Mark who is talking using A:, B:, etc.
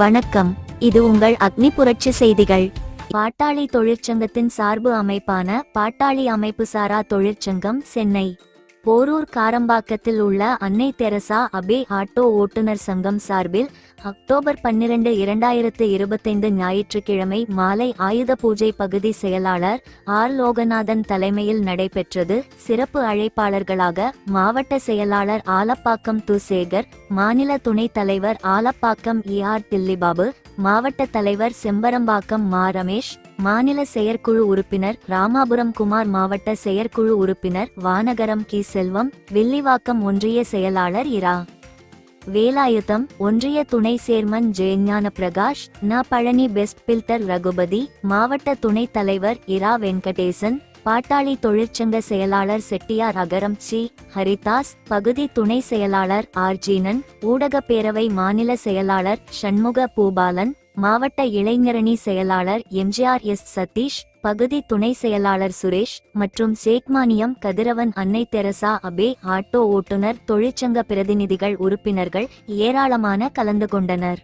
A: வணக்கம். இது உங்கள் அக்னி புரட்சி செய்திகள். பாட்டாளி தொழிற்சங்கத்தின் சார்பு அமைப்பான பாட்டாளி அமைப்பு சாரா தொழிற்சங்கம் சென்னை. போரூர் காரம்பாக்கத்தில் உள்ள அன்னை தெரசா அபே ஆட்டோ ஓட்டுநர் சங்கம் சார்பில் அக்டோபர் பன்னிரண்டு இரண்டாயிரத்து இருபத்தைந்து ஞாயிற்றுக்கிழமை மாலை ஆயுத பூஜை பகுதி செயலாளர் ஆர் லோகநாதன் தலைமையில் நடைபெற்றது. சிறப்பு அழைப்பாளர்களாக மாவட்ட செயலாளர் ஆலப்பாக்கம் துசேகர் மாநில துணைத் தலைவர் ஆலப்பாக்கம் இ ஆர் தில்லிபாபு மாவட்ட தலைவர் செம்பரம்பாக்கம் மா ரமேஷ் மாநில செயற்குழு உறுப்பினர் ராமாபுரம் குமார் மாவட்ட செயற்குழு உறுப்பினர் வானகரம் கி செல்வம் வில்லிவாக்கம் ஒன்றிய செயலாளர் இரா. வேலாயுதம் ஒன்றிய துணை சேர்மன் ஜெயஞான பிரகாஷ் ந. பழனி பெஸ்ட் பில்டர் ரகுபதி மாவட்ட துணைத் தலைவர் இரா வெங்கடேசன் பாட்டாளி தொழிற்சங்க செயலாளர் செட்டியார் அகரம் சி. ஹரிதாஸ் பகுதி துணை செயலாளர் ஆர்ஜீனன் ஊடகப் பேரவை மாநில செயலாளர் சண்முக பூபாலன் மாவட்ட இளைஞரணி செயலாளர் எம்ஜிஆர் எஸ் சதீஷ் பகுதி துணை செயலாளர் சுரேஷ் மற்றும் சேக்மானியம் கதிரவன் அன்னை தெரசா அபே ஆட்டோ ஓட்டுநர் தொழிற்சங்க பிரதிநிதிகள் உறுப்பினர்கள் ஏராளமான கலந்து கொண்டனர்.